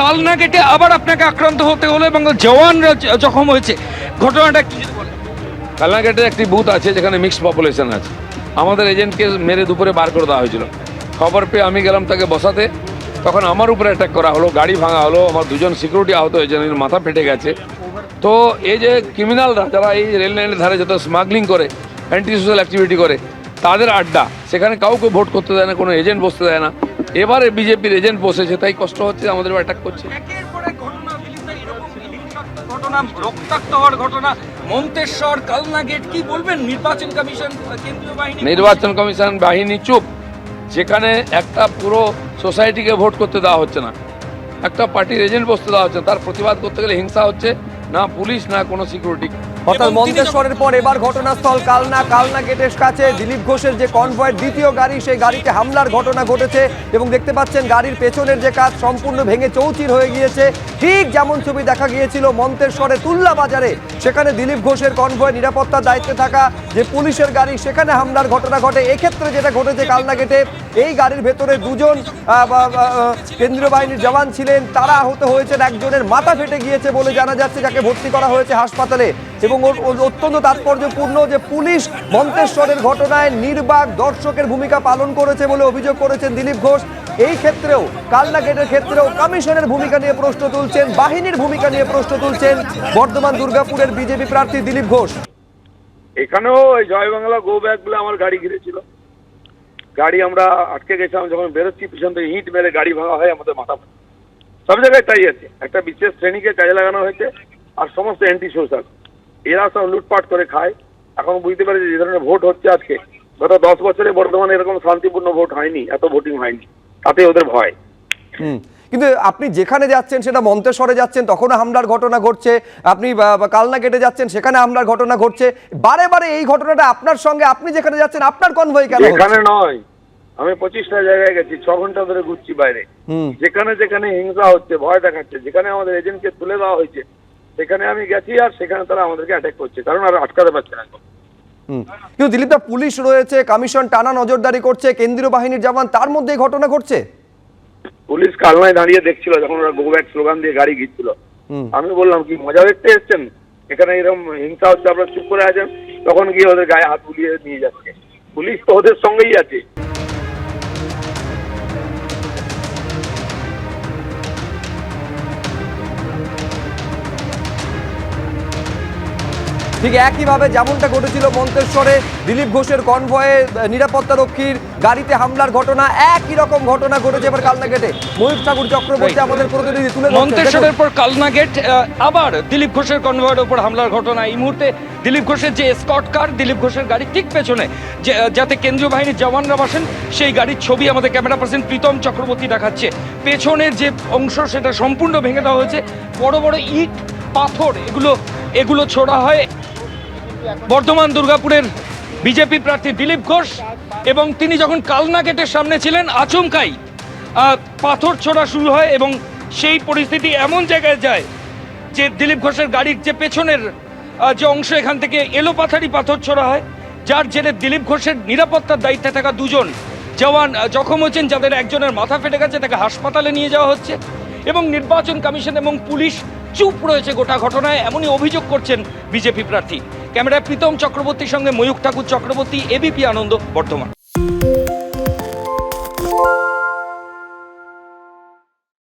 কালনা গেটে আবার আপনাকে আক্রান্ত হতে হলো এবং জওয়ানরা জখম হয়েছে। ঘটনাটা কি? একটি বুথ আছে যেখানে মিক্সড পপুলেশন আছে। আমাদের এজেন্টকে মেরে দুপুরে বার করে দেওয়া হয়েছিল। খবর পেয়ে আমি গেলাম তাকে বসাতে। তখন আমার উপরে অ্যাটাক করা হলো, গাড়ি ভাঙা হলো, আমার দুজন সিকিউরিটি আহত এজেন্টের মাথা ফেটে গেছে। তো এই যে ক্রিমিনালরা যারা এই রেল লাইনের ধারে যত স্মাগলিং করে অ্যান্টি সোশ্যাল অ্যাক্টিভিটি করে, তাদের আড্ডা। সেখানে কাউকে ভোট করতে দেয় না, কোনো এজেন্ট বসতে দেয় না। এবারে বিজেপির এজেন্ট বসেছে তাই কষ্ট হচ্ছে আমাদের অ্যাটাক করছে। একের পর এক ঘটনা দিলীপ ভাই, এরকম হিংসাত্মক ঘটনা রক্তাক্ত হওয়ার ঘটনা মন্তেশ্বর কালনা গেট কি বলবেন? নির্বাচন কমিশন কেন্দ্রীয় বাহিনী? নির্বাচন কমিশন বাহিনী চুপ যেখানে একটা পুরো সোসাইটিকে ভোট করতে দেওয়া হচ্ছে না। একটা পার্টির এজেন্ট বসতে দেওয়া হচ্ছে না। তার প্রতিবাদ করতে গেলে হিংসা হচ্ছে না পুলিশ না কোনো সিকিউরিটি অর্থাৎ মন্তেশ্বরের পর এবার ঘটনাস্থল কালনা কালনা গেটের কাছে দিলীপ ঘোষের যে কনভয়ের দ্বিতীয় গাড়ি সেই গাড়িতে হামলার ঘটনা ঘটেছে এবং দেখতে পাচ্ছেন গাড়ির পেছনের যে কাজ সম্পূর্ণ ভেঙে চৌচির হয়ে গিয়েছে। ঠিক যেমন ছবি দেখা গিয়েছিল মন্তেশ্বরে তুল্লা বাজারে সেখানে দিলীপ ঘোষের কনভয় নিরাপত্তার দায়িত্বে থাকা যে পুলিশের গাড়ি সেখানে হামলার ঘটনা ঘটে। এক্ষেত্রে যেটা ঘটেছে কালনা গেটে এই গাড়ির ভেতরে দুজন কেন্দ্রীয় বাহিনীর জওয়ান ছিলেন। তারা আহত হয়েছেন একজনের মাথা ফেটে গিয়েছে বলে জানা যাচ্ছে যাকে ভর্তি করা হয়েছে হাসপাতালে। এবং অত্যন্ত তাৎপর্যপূর্ণ যে পুলিশ মন্তেশ্বরের ঘটনায় নির্বাক দর্শকের ভূমিকা পালন করেছে বলে অভিযোগ করেছেন দিলীপ ঘোষ। এই ক্ষেত্রেও কালনা গেটের ক্ষেত্রেও কমিশনের ভূমিকা নিয়ে প্রশ্ন তুলছেন, বাহিনীর ভূমিকা নিয়ে প্রশ্ন তুলছেন বর্ধমান দুর্গাপুরের বিজেপি প্রার্থী দিলীপ ঘোষ। এখানেও ওই জয় বাংলা গো ব্যাগ বলে আমার গাড়ি ঘিরেছিল। গাড়ি আমরা আটকে গেছিলাম, যখন বেরোচ্ছি, পিছন থেকে হিট মেরে গাড়ি ভাঙা হয় আমাদের মাথা সব জায়গায় তাই আছে। একটা বিশেষ শ্রেণীকে কাজে লাগানো হয়েছে, আর সমস্ত অ্যান্টি সোশ্যাল এরা সব লুটপাট করে খায়। এখন বুঝতে পারে যে ধরনের ভোট হচ্ছে আজকে। গত দশ বছরে বর্ধমানে এরকম শান্তিপূর্ণ ভোট হয়নি এত ভোটিং হয়নি। তাতে ওদের ভয়। কিন্তু আপনি যেখানে যাচ্ছেন সেটা মন্তেশ্বরে যাচ্ছেন তখনও হামলার ঘটনা ঘটছে। আপনি কালনা কেটে যাচ্ছেন সেখানে হামলার ঘটনা ঘটছে। বারে বারে এই ঘটনাটা আপনার সঙ্গে আপনি যেখানে যাচ্ছেন আপনার কনভয় কেন? এখানে নয়। আমি পঁচিশটা জায়গায় গেছি ছ ঘণ্টা ধরে ঘুরছি বাইরে। হুম। যেখানে যেখানে হিংসা হচ্ছে ভয় দেখাচ্ছে যেখানে আমাদের এজেন্টকে তুলে দেওয়া হয়েছে সেখানে আমি গেছি আর সেখানে তারা আমাদেরকে অ্যাটাক করছে। কারণ আর আটকাতে পারছে না কিন্তু দিলীপদা পুলিশ রয়েছে কমিশন টানা নজরদারি করছে কেন্দ্রীয় বাহিনীর জওয়ান তার মধ্যে ঘটনা ঘটছে? পুলিশ কালনায় দাঁড়িয়ে দেখছিল যখন ওরা গো ব্যাক স্লোগান দিয়ে গাড়ি ঘিরছিল। আমি বললাম কি মজা দেখতে এসছেন? এখানে এরকম হিংসা হচ্ছে আপনারা চুপ করে আছেন? তখন গিয়ে ওদের গায়ে হাত বুলিয়ে নিয়ে যাচ্ছে। পুলিশ তো ওদের সঙ্গেই আছে। ঠিক একইভাবে যেমনটা ঘটেছিল মন্তেশ্বরে দিলীপ ঘোষের কনভয়ে আহ, নিরাপত্তা রক্ষীর গাড়িতে হামলার ঘটনা একই রকম ঘটনা ঘটেছে এবার কালনা গেটে ময়ূর ঠাকুর চক্রবর্তী আমাদের প্রতিনিধি তুলে মন্তেশ্বরের পর কালনা গেট আবার দিলীপ ঘোষের কনভয়ের উপর হামলার ঘটনা। এই মুহূর্তে দিলীপ ঘোষের যে স্কট কার দিলীপ ঘোষের গাড়ি ঠিক পেছনে যে যাতে কেন্দ্রীয় বাহিনীর জওয়ানরা বসেন সেই গাড়ির ছবি আমাদের ক্যামেরা পার্সন প্রীতম চক্রবর্তী দেখাচ্ছে। পেছনের যে অংশ সেটা সম্পূর্ণ ভেঙে দেওয়া হয়েছে। বড় বড় ইট পাথর এগুলো এগুলো ছোড়া হয়। বর্ধমান দুর্গাপুরের বিজেপি প্রার্থী দিলীপ ঘোষ এবং তিনি যখন কালনা গেটের সামনে ছিলেন, আচমকাই পাথর ছোড়া শুরু হয় এবং সেই পরিস্থিতি এমন জায়গায় যায় যে দিলীপ ঘোষের গাড়ির যে পেছনের যে অংশ এখান থেকে এলোপাথারি পাথর ছোড়া হয়, যার জেরে দিলীপ ঘোষের নিরাপত্তার দায়িত্বে থাকা দুজন জওয়ান জখম হয়েছেন, যাদের একজনের মাথা ফেটে গেছে, তাকে হাসপাতালে নিয়ে যাওয়া হচ্ছে এবং নির্বাচন কমিশন এবং পুলিশ চুপ রয়েছে গোটা ঘটনায়, এমনই অভিযোগ করছেন বিজেপি প্রার্থী। ক্যামেরায় প্রীতম চক্রবর্তীর সঙ্গে ময়ূক ঠাকুর চক্রবর্তী এবিপি আনন্দ বর্তমান